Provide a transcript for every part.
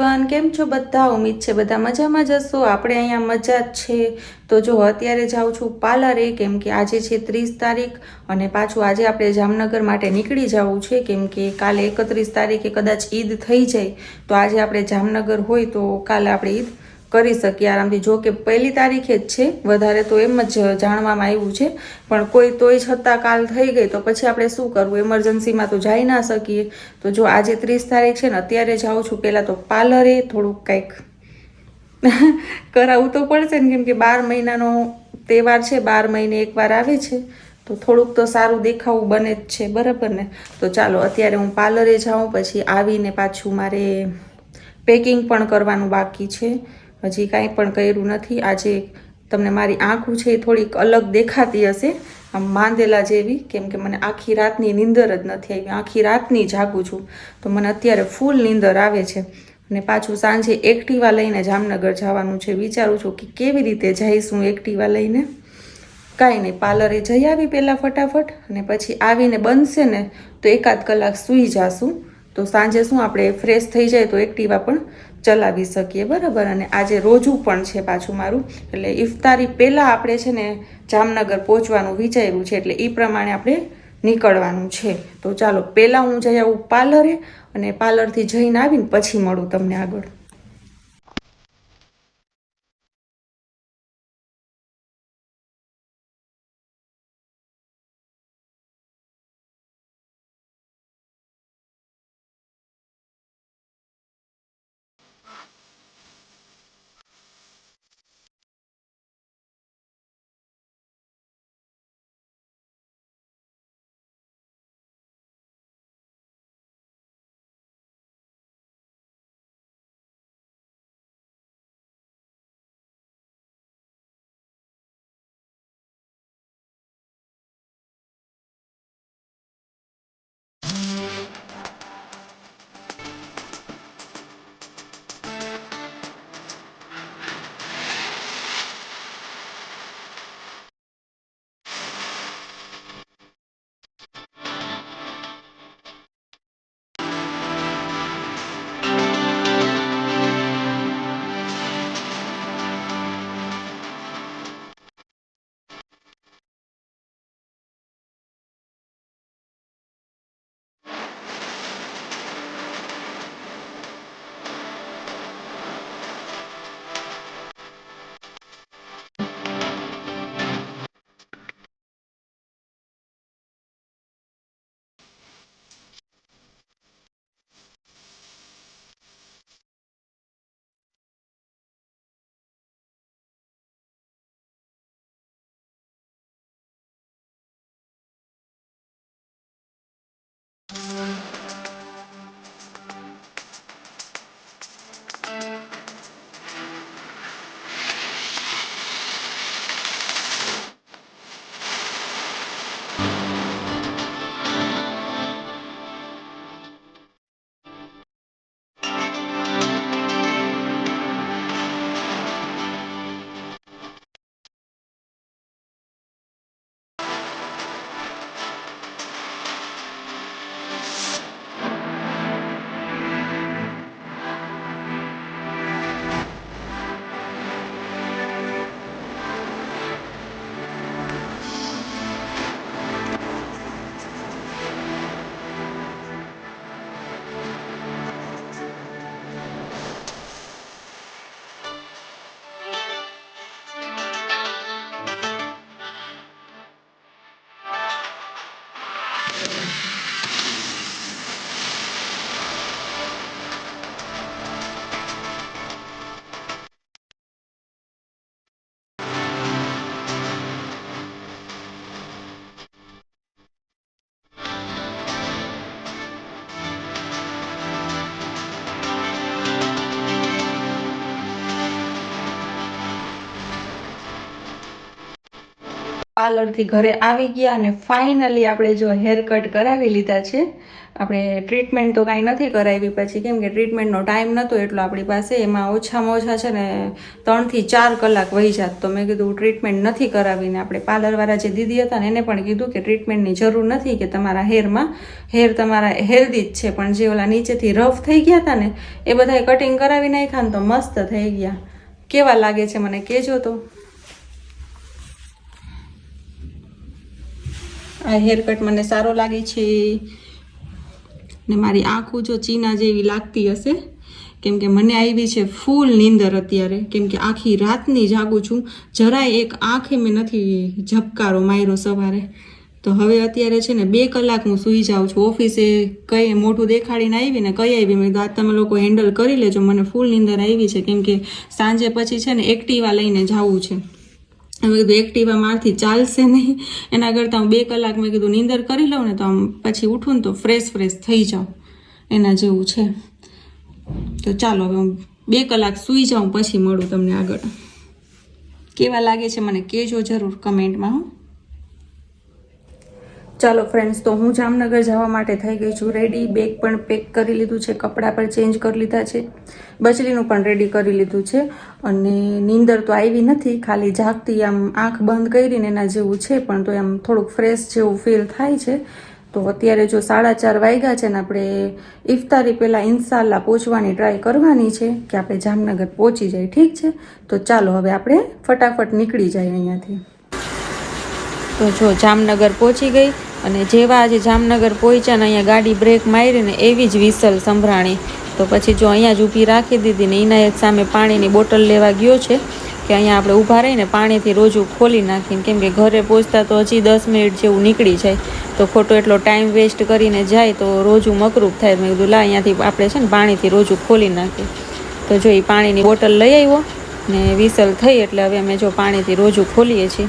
Everyone કેમ છો બધા? ઉમ્મીદ છે બધા મજામાં જ હશો? આપણે અહીંયા મજા જ છે. તો જો અત્યારે જાઉં છું પાર્લરે, કેમ કે આજે છે ત્રીસ તારીખ અને પાછું આજે આપણે જામનગર માટે નીકળી જવું છે, કેમ કે કાલે એકત્રીસ તારીખે કદાચ ઈદ થઈ જાય. તો આજે આપણે જામનગર હોય તો કાલે આપણે ઈદ કરી શકીએ આરામથી. જો કે પહેલી તારીખે જ છે, વધારે તો એમ જ જાણવામાં આવ્યું છે. પણ કોઈ તોય છતાં કાલ થઈ ગઈ, તો પછી આપણે શું કરવું? એમરજન્સીમાં તો જઈ ના શકીએ. તો જો આજે ત્રીસ તારીખ છે ને, અત્યારે જાઉં છું. પહેલાં તો પાર્લરે થોડુંક કંઈક કરાવવું તો પડશે ને, કેમ કે બાર મહિનાનો તહેવાર છે, બાર મહિને એકવાર આવે છે. તો થોડુંક તો સારું દેખાવું બને જ છે, બરાબર ને? તો ચાલો, અત્યારે હું પાર્લરે જાઉં, પછી આવીને પાછું મારે પેકિંગ પણ કરવાનું બાકી છે. હજી કાંઈ પણ કર્યું નથી. આજે તમને મારી આંખું છે એ થોડીક અલગ દેખાતી હશે. આમ માંદેલા જેવી, કેમ કે મને આખી રાતની નીંદર જ નથી આવી. આખી રાતની જાગું છું. તો મને અત્યારે ફૂલ નીંદર આવે છે. અને પાછું સાંજે એક્ટિવા લઈને જામનગર જવાનું છે. વિચારું છું કે કેવી રીતે જઈશું એક્ટિવા લઈને. કાંઈ નહીં, પાર્લરે જઈ આવી પહેલાં ફટાફટ અને પછી આવીને બનશે ને તો એકાદ કલાક સૂઈ જાશું. તો સાંજે શું, આપણે ફ્રેશ થઈ જાય તો એક્ટિવા પણ ચલાવી શકીએ, બરાબર? અને આજે રોજું પણ છે પાછું મારું. એટલે ઇફતારી પહેલાં આપણે છે ને જામનગર પહોંચવાનું વિચાર્યું છે, એટલે એ પ્રમાણે આપણે નીકળવાનું છે. તો ચાલો, પહેલાં હું જઈ આવું પાર્લરે અને પાર્લરથી જઈને આવીને પછી મળું તમને આગળ. પાર્લરથી ઘરે આવી ગયા અને ફાઇનલી આપણે જો હેર કટ કરાવી લીધા છે, આપણે ટ્રીટમેન્ટ તો કાંઈ નથી કરાવી પછી કેમ કે ટ્રીટમેન્ટનો ટાઈમ નહોતો એટલો આપણી પાસે, એમાં ઓછામાં ઓછા છે ને ત્રણથી ચાર કલાક વહી જાત. તો મેં કીધું ટ્રીટમેન્ટ નથી કરાવીને આપણે પાર્લરવાળા જે દીદી હતા ને એને પણ કીધું કે ટ્રીટમેન્ટની જરૂર નથી કે તમારા હેરમાં, હેર તમારા હેલ્ધી જ છે, પણ જે ઓલા નીચેથી રફ થઈ ગયા હતા ને, એ બધાએ કટિંગ કરાવી નાખ્યા ને તો મસ્ત થઈ ગયા. કેવા લાગે છે મને કહેજો તો. આ હેરકટ મને સારો લાગે છે. ને મારી આંખો જો ચીના જેવી લાગતી હશે, કેમ કે મને આવી છે ફૂલ નીંદર અત્યારે. કેમ કે આખી રાતની જાગું છું. જરાય એક આંખે મેં નથી ઝબકારો માર્યો સવારે. તો હવે અત્યારે છે ને બે કલાક હું સૂઈ જાઉં છું. ઓફિસે કઈ મોટું દેખાડીને આવી ને કઈ આવી મેં આ તમે લોકો હેન્ડલ કરી લેજો. મને ફૂલ નીંદર આવી છે. કેમ કે સાંજે પછી છે ને એક્ટિવા લઈને જવું છે. મેં કીધું, એક્ટિવા મારથી ચાલશે નહીં. એના કરતાં હું બે કલાક મેં કીધું, નીંદર કરી લઉં ને તો આમ પછી ઉઠું ને તો ફ્રેશ ફ્રેશ થઈ જાઉં. એના જેવું છે. તો ચાલો, હવે હું બે કલાક સૂઈ જાઉં, પછી મળું તમને આગળ. કેવા લાગે છે મને કહેજો જરૂર કમેન્ટમાં હો. ચાલો ફ્રેન્ડ્સ તો હું જામનગર જવા માટે થઈ ગઈ છું. રેડી બેગ પણ પેક કરી લીધું છે, કપડાં પણ ચેન્જ કરી લીધા છે. બચલીનું પણ રેડી કરી લીધું છે. અને નીંદર તો આવી નથી, ખાલી જાગતી આમ આંખ બંધ કરીને એના જેવું છે, પણ તો એમ થોડુંક ફ્રેશ જેવું ફીલ થાય છે. તો અત્યારે જો સાડા ચાર વાગ્યા છે ને, આપણે ઇફતારી પહેલાં ઇન્શાલ્લા પહોંચવાની ટ્રાય કરવાની છે કે આપણે જામનગર પહોંચી જાય ઠીક છે? તો ચાલો હવે આપણે ફટાફટ નીકળી જાય અહીંયાથી. તો જો જામનગર પહોંચી ગઈ. અને જેવા આજે જામનગર પહોંચ્યા ને અહીંયા ગાડી બ્રેક મારીને એવી જ વિસલ સંભળાણી તો પછી જો અહીંયા જ ઊભી રાખી દીધી ને ઇનાયત સામે પાણીની બોટલ લેવા ગયો છે કે અહીંયા આપણે ઊભા રહીને પાણીથી રોજુ ખોલી નાખીને, કેમ કે ઘરે પહોંચતા તો હજી દસ મિનિટ જેવું નીકળી જાય. તો ખોટો એટલો ટાઈમ વેસ્ટ કરીને જાય તો રોજુ મકરૂપ થાય. મેં કીધું, લા, અહીંયાથી આપણે છે ને પાણીથી રોજુ ખોલી નાખીએ. તો જો એ પાણીની બોટલ લઈ આવ્યો ને વિસલ થઈ એટલે હવે અમે જો પાણીથી રોજુ ખોલીએ છીએ.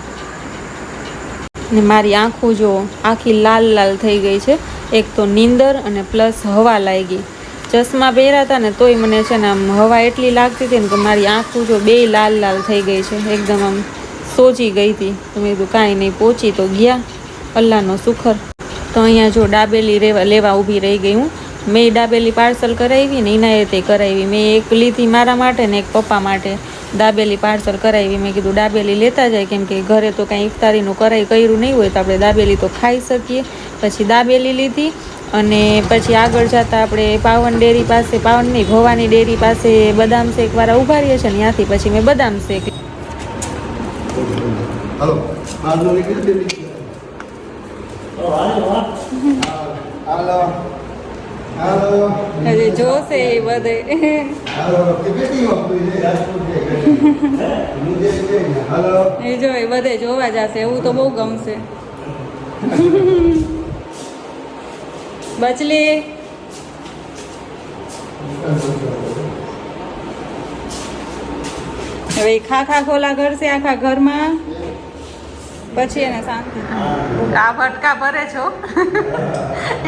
ને મારી આંખો જો આખી લાલ લાલ થઈ ગઈ છે. એક તો નીંદર અને પ્લસ હવા લાગી. ચશ્મા પહેર્યા હતા ને તોય મને છે ને આમ હવા એટલી લાગતી હતી ને કે મારી આંખો જો બે લાલ લાલ થઈ ગઈ છે. એકદમ આમ સોજી ગઈ હતી. તો મેં કીધું કાંઈ નહીં, પહોંચી તો ગયા. અલ્લાહનો સુખર તો અહીંયા જો ડાબેલી રેવા, લેવા ઊભી રહી ગઈ હું. મેં ડાબેલી પાર્સલ કરાવી ને એના એ તે કરાવી. મેં એક લીધી મારા માટે ને એક પપ્પા માટે. દાબેલી પાર્સલ કરાવી. મેં કીધું દાબેલી લેતા જાય કેમ કે ઘરે તો કાંઈ ઇફતારીનું કરાઈ કર્યું નહીં હોય તો આપણે દાબેલી તો ખાઈ શકીએ. પછી દાબેલી લીધી અને પછી આગળ જતાં આપણે પાવન ડેરી પાસે પાવન નહીં ભવાની ડેરી પાસે બદામ શેક વાળા ઊભા રહીએ છીએ ને ત્યાંથી પછી મેં બદામ શેક હલો આજનો નીકળી દે હાલો હાલો હજી જોશે એ બધે. છે છે એ જો એ બધે જોવા જશે એવું તો બહુ ગમશે. બચલી. હવે ખાખા ખા ખા ખોલા કરશે આખા ઘરમાં? પછી એને શાંતિ આ ભટકા ભરે છો?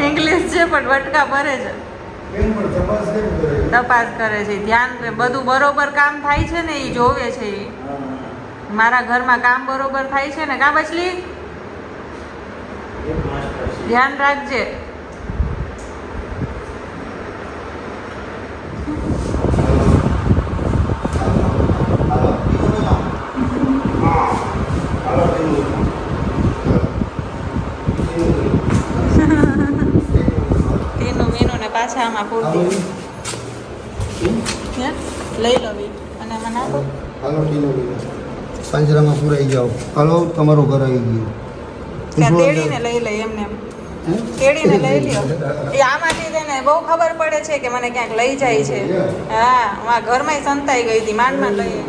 ઇંગ્લિશ છે પણ ભટકા ભરે છે. તપાસ કરે છે? ધ્યાન બધું બરોબર કામ થાય છે ને એ જોવે છે એ મારા ઘરમાં કામ બરોબર થાય છે ને કા બચલી? ધ્યાન રાખજે હાલો હાલો તેનું મીનું પાછા આમાં પૂરતી લઈ લો અને આમાં નાખો. હાલો પાંજરામાં પુરાઈ જાઓ. હાલો તમારું ઘર આવી ગયું. તેડીને લઈ લઈ એમને એમ? તેડીને લઈ લ્યો. એ આમાંથી તેને બહુ ખબર પડે છે કે મને ક્યાંક લઈ જાય છે. હા હું ઘરમાં સંતાઈ ગઈ હતી માંડમાં માંડ લઈ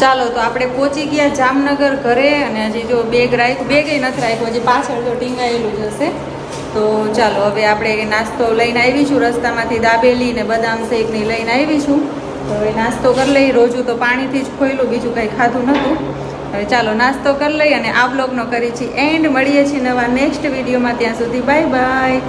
ચાલો તો આપણે પહોંચી ગયા જામનગર ઘરે અને હજી જો બેગ રાખ્યું બેગ નથી રાખ્યું હજી પાછળ તો ટીંગાયેલું જ હશે. તો ચાલો, હવે આપણે નાસ્તો લઈને આવી છું. રસ્તામાંથી દાબેલી ને બદામ શેકની લઈને આવી છું. તો હવે નાસ્તો કરી લઈ. રોજુ તો પાણીથી જ ખોયલું, બીજું કંઈ ખાધું નહોતું. હવે ચાલો, નાસ્તો કરી લઈ અને આ બ્લોગનો કરી છીએ. એન્ડ મળીએ છીએ નવા નેક્સ્ટ વિડીયોમાં ત્યાં સુધી બાય બાય